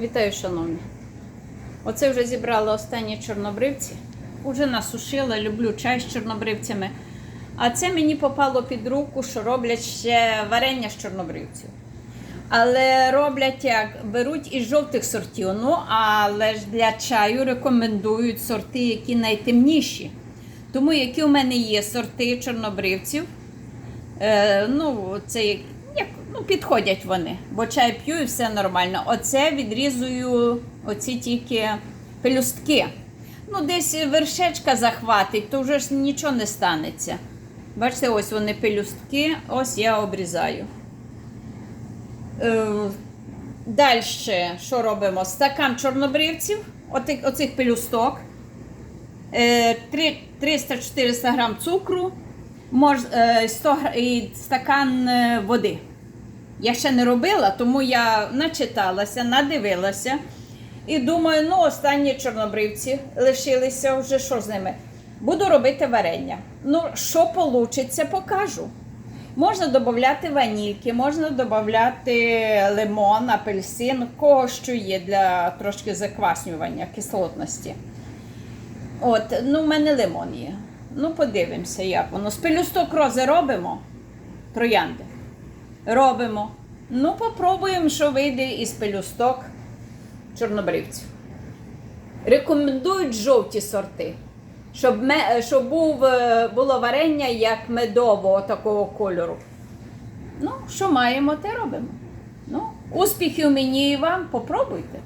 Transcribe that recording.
Вітаю, шановні. Оце вже зібрала останні чорнобривці. Уже насушила, люблю чай з чорнобривцями. А це мені попало під руку, що роблять ще варення з чорнобривців. Але роблять як беруть із жовтих сортів. Ну, але ж для чаю рекомендують сорти, які найтемніші. Тому які у мене є сорти чорнобривців, Е, ну, це як, ну, підходять вони, бо чай п'ю і все нормально. Оце відрізую оці тільки пелюстки. Ну, десь вершечка захватить, то вже ж нічого не станеться. Бачите, ось вони пелюстки, ось я обрізаю. Е, Далі, що робимо? Стакан чорнобривців, оцих пелюсток. Е, три- 300-400 грам цукру, мож, е, 100 і стакан е, води. Я ще не робила, тому я начиталася, надивилася. І думаю, ну останні чорнобривці лишилися вже що з ними. Буду робити варення. Ну, що вийде, покажу. Можна додати ванільки, можна додати лимон, апельсин, кого що є для трошки закваснювання кислотності. От, ну, в мене лимон є. Ну, подивимося, як воно. З пелюсток рози робимо. Троянди. Робимо. Ну, попробуємо, що вийде із пелюсток чорнобривців. Рекомендують жовті сорти. Щоб, ме, щоб був, е, було варення як медового такого кольору. Ну, що маємо, те робимо. Ну, успіхів мені і вам, попробуйте.